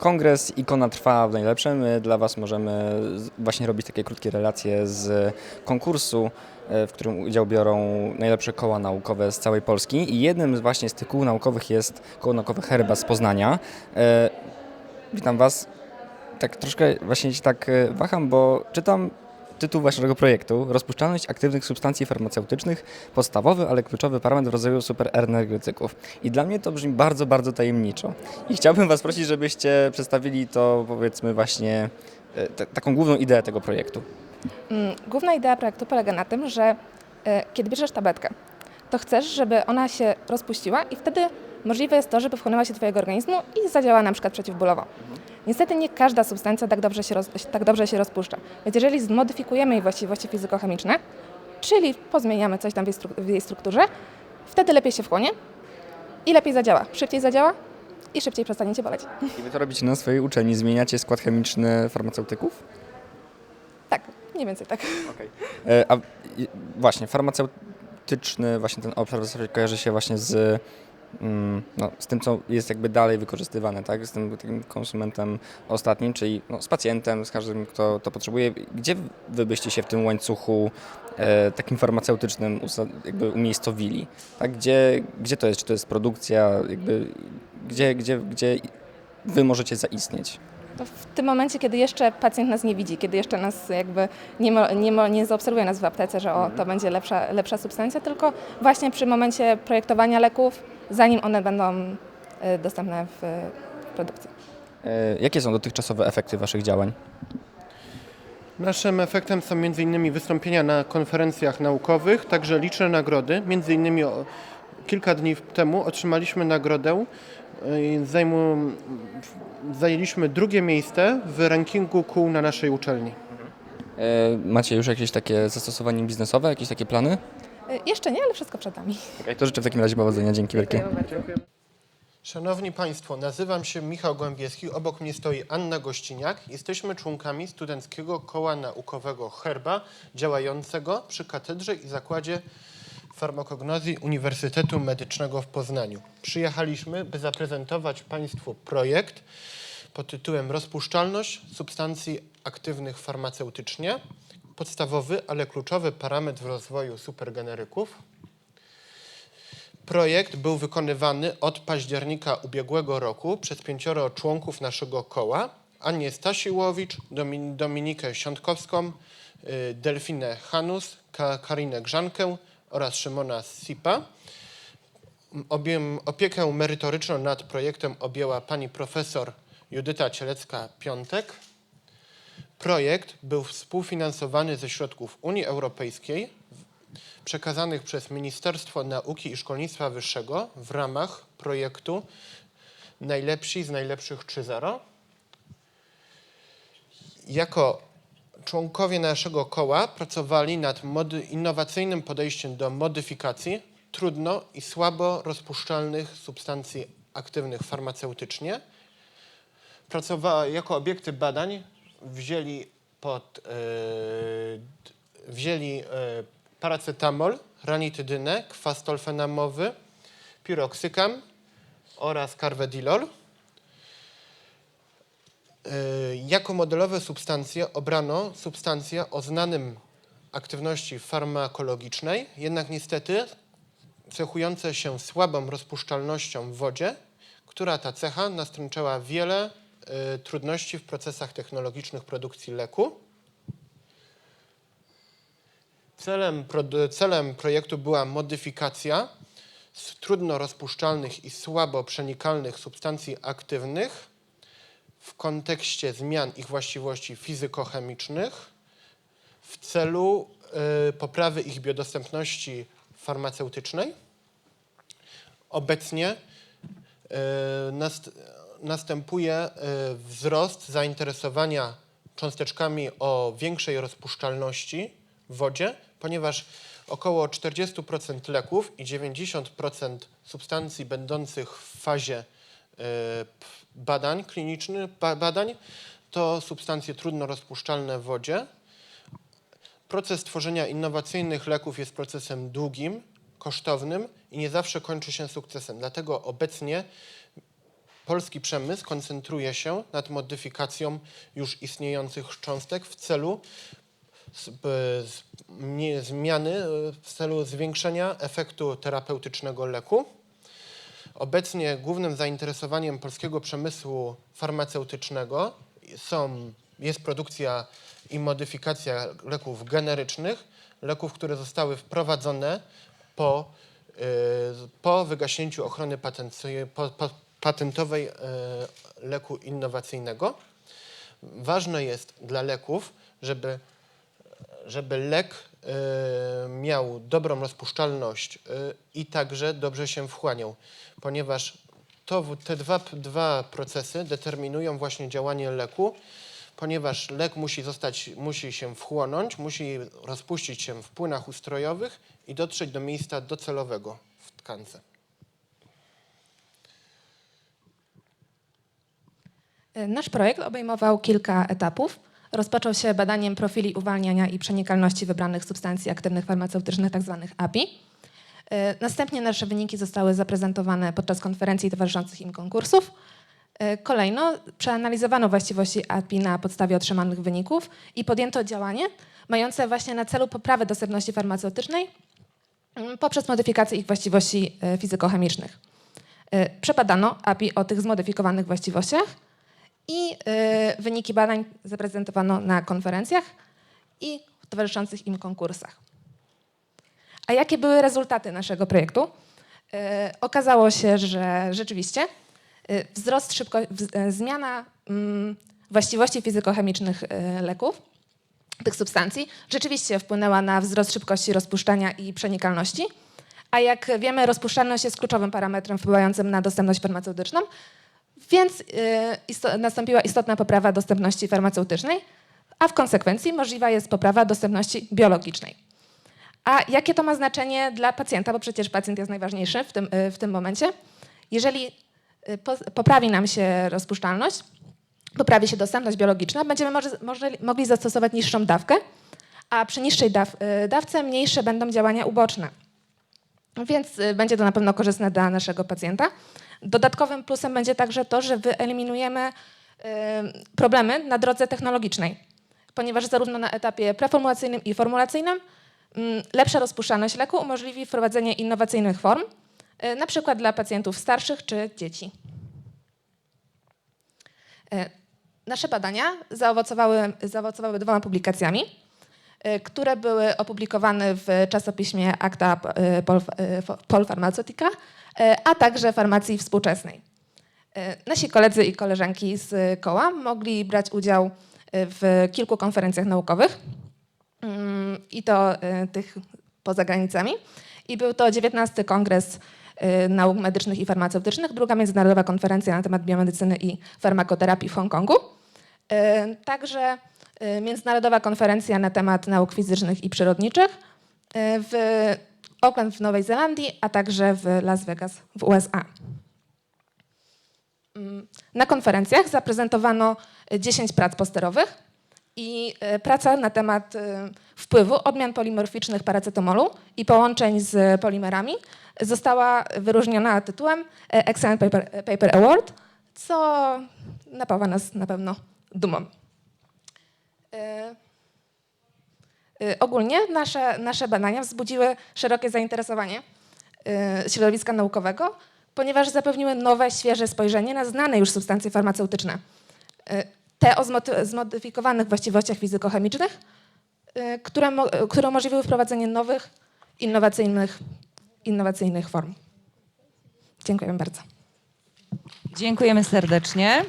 kongres Ikona trwa w najlepsze. My dla Was możemy właśnie robić takie krótkie relacje z konkursu, e, w którym udział biorą najlepsze koła naukowe z całej Polski. I jednym właśnie z tych kół naukowych jest koło naukowe Herba z Poznania. E, Witam Was. Tak troszkę właśnie się tak e, waham, bo czytam tytuł Waszego projektu Rozpuszczalność aktywnych substancji farmaceutycznych podstawowy, ale kluczowy parametr rozwoju superenergetyków. I dla mnie to brzmi bardzo, bardzo tajemniczo. I chciałbym Was prosić, żebyście przedstawili to powiedzmy właśnie e, ta- taką główną ideę tego projektu. Mm, Główna idea projektu polega na tym, że e, kiedy bierzesz tabletkę, to chcesz, żeby ona się rozpuściła i wtedy możliwe jest to, żeby wchłonęła się do Twojego organizmu i zadziała na przykład przeciwbólowo. Niestety nie każda substancja tak dobrze się, roz, tak dobrze się rozpuszcza. Więc jeżeli zmodyfikujemy jej właściwości fizykochemiczne, czyli pozmieniamy coś tam w jej, w jej strukturze, wtedy lepiej się wchłonie i lepiej zadziała. Szybciej zadziała i szybciej przestanie Cię boleć. I Wy to robicie na swojej uczelni, zmieniacie skład chemiczny farmaceutyków? Tak, mniej więcej tak. E, A i- właśnie, farmaceutyczny właśnie ten obszar kojarzy się właśnie z, no, z tym, co jest jakby dalej wykorzystywane, tak? Z tym takim konsumentem ostatnim, czyli no, z pacjentem, z każdym, kto to potrzebuje. Gdzie wy byście się w tym łańcuchu e, takim farmaceutycznym jakby umiejscowili? Tak? Gdzie, gdzie to jest? Czy to jest produkcja? Jakby, gdzie, gdzie, gdzie wy możecie zaistnieć? To w tym momencie, kiedy jeszcze pacjent nas nie widzi, kiedy jeszcze nas jakby nie, mo, nie, mo, nie zaobserwuje nas w aptece, że o, to będzie lepsza, lepsza substancja, tylko właśnie przy momencie projektowania leków, zanim one będą y, dostępne w, produkcji. E, Jakie są dotychczasowe efekty waszych działań? Naszym efektem są m.in. wystąpienia na konferencjach naukowych, także liczne nagrody. M.in. o- kilka dni temu otrzymaliśmy nagrodę. Zajmu, zajęliśmy drugie miejsce w rankingu kół na naszej uczelni. E, Macie już jakieś takie zastosowanie biznesowe, jakieś takie plany? Y, jeszcze nie, ale wszystko przed nami. Okay, to życzę w takim razie powodzenia. Dzięki wielkie. Szanowni Państwo, nazywam się Michał Głębieski, obok mnie stoi Anna Gościniak. Jesteśmy członkami Studenckiego Koła Naukowego Herba, działającego przy Katedrze i Zakładzie Farmakognozji Uniwersytetu Medycznego w Poznaniu. Przyjechaliśmy, by zaprezentować Państwu projekt pod tytułem Rozpuszczalność substancji aktywnych farmaceutycznie. Podstawowy, ale kluczowy parametr w rozwoju supergeneryków. Projekt był wykonywany od października ubiegłego roku przez pięcioro członków naszego koła. Anię Stasiłowicz, Domin- Dominikę Siątkowską, y, Delfinę Hanus, Ka- Karinę Grzankę oraz Szymona Sipa. Obiem, opiekę merytoryczną nad projektem objęła pani profesor Judyta Cielecka-Piątek. Projekt był współfinansowany ze środków Unii Europejskiej przekazanych przez Ministerstwo Nauki i Szkolnictwa Wyższego w ramach projektu Najlepsi z najlepszych 3.0. Jako członkowie naszego koła pracowali nad innowacyjnym podejściem do modyfikacji trudno i słabo rozpuszczalnych substancji aktywnych farmaceutycznie. Pracowała jako obiekty badań wzięli pod d- wzięli e, paracetamol, ranitydynę, kwas tolfenamowy, piroksykam oraz carvedilol. E, Jako modelowe substancje obrano substancje o znanym aktywności farmakologicznej, jednak niestety cechujące się słabą rozpuszczalnością w wodzie, która ta cecha nastręczała wiele e, trudności w procesach technologicznych produkcji leku. Celem, produ- celem projektu była modyfikacja z trudno rozpuszczalnych i słabo przenikalnych substancji aktywnych w kontekście zmian ich właściwości fizykochemicznych w celu y, poprawy ich biodostępności farmaceutycznej. Obecnie y, nast, następuje y, wzrost zainteresowania cząsteczkami o większej rozpuszczalności w wodzie, ponieważ około 40% leków i 90% substancji będących w fazie badań klinicznych, ba- badań to substancje trudno rozpuszczalne w wodzie. Proces tworzenia innowacyjnych leków jest procesem długim, kosztownym i nie zawsze kończy się sukcesem. Dlatego obecnie polski przemysł koncentruje się nad modyfikacją już istniejących cząstek w celu zmiany, e, w celu zwiększenia efektu terapeutycznego leku. Obecnie głównym zainteresowaniem polskiego przemysłu farmaceutycznego są, jest produkcja i modyfikacja leków generycznych, leków, które zostały wprowadzone po, y, po wygaśnięciu ochrony po, po, patentowej y, leku innowacyjnego. Ważne jest dla leków, żeby żeby lek y, miał dobrą rozpuszczalność y, i także dobrze się wchłaniał, ponieważ to, te dwa, dwa procesy determinują właśnie działanie leku, ponieważ lek musi, zostać, musi się wchłonąć, musi rozpuścić się w płynach ustrojowych i dotrzeć do miejsca docelowego w tkance. Nasz projekt obejmował kilka etapów. Rozpoczął się badaniem profili uwalniania i przenikalności wybranych substancji aktywnych farmaceutycznych, tzw. API. E, Następnie nasze wyniki zostały zaprezentowane podczas konferencji towarzyszących im konkursów. E, Kolejno przeanalizowano właściwości API na podstawie otrzymanych wyników i podjęto działanie mające właśnie na celu poprawę dostępności farmaceutycznej mm, poprzez modyfikację ich właściwości e, fizykochemicznych. Przebadano API o tych zmodyfikowanych właściwościach i y, wyniki badań zaprezentowano na konferencjach i towarzyszących im konkursach. A jakie były rezultaty naszego projektu? Y, okazało się, że rzeczywiście y, wzrost szybko, zmiana mm, właściwości fizykochemicznych leków, tych substancji, rzeczywiście wpłynęła na wzrost szybkości rozpuszczania i przenikalności. A jak wiemy, rozpuszczalność jest kluczowym parametrem wpływającym na dostępność farmaceutyczną, więc y, nastąpiła istotna poprawa dostępności farmaceutycznej, a w konsekwencji możliwa jest poprawa dostępności biologicznej. A jakie to ma znaczenie dla pacjenta, bo przecież pacjent jest najważniejszy w tym, y, w tym momencie? Jeżeli y, po, poprawi nam się rozpuszczalność, poprawi się dostępność biologiczna, będziemy może, może, mogli zastosować niższą dawkę, a przy niższej daw, dawce mniejsze będą działania uboczne. Więc będzie to na pewno korzystne dla naszego pacjenta. Dodatkowym plusem będzie także to, że wyeliminujemy y, problemy na drodze technologicznej, ponieważ zarówno na etapie preformulacyjnym i formulacyjnym mm, lepsza rozpuszczalność leku umożliwi wprowadzenie innowacyjnych form, y, na przykład dla pacjentów starszych czy dzieci. Y, Nasze badania zaowocowały, zaowocowały dwoma publikacjami które były opublikowane w czasopiśmie Acta y, Pol, y, Pol Pharmaceutica, y, a także farmacji współczesnej. Nasi koledzy i koleżanki z koła mogli brać udział w kilku konferencjach naukowych mm, i to tych poza granicami. I był to 19 Kongres Nauk Medycznych i Farmaceutycznych, druga międzynarodowa konferencja na temat biomedycyny i farmakoterapii w Hongkongu. Także Międzynarodowa konferencja na temat nauk fizycznych i przyrodniczych y, w Auckland w Nowej Zelandii, a także w Las Vegas w USA. Mm, Na konferencjach zaprezentowano y, 10 prac posterowych i y, praca na temat y, wpływu odmian polimorficznych paracetamolu i połączeń z polimerami została wyróżniona tytułem y, Excellent Paper, Paper Award, co napawa nas na pewno dumą. Y, y, Ogólnie nasze, nasze badania wzbudziły szerokie zainteresowanie y, środowiska naukowego, ponieważ zapewniły nowe, świeże spojrzenie na znane już substancje farmaceutyczne. Te o zmodyfikowanych właściwościach fizykochemicznych, które, które umożliwiły wprowadzenie nowych, innowacyjnych, innowacyjnych form. Dziękuję bardzo. Dziękujemy serdecznie.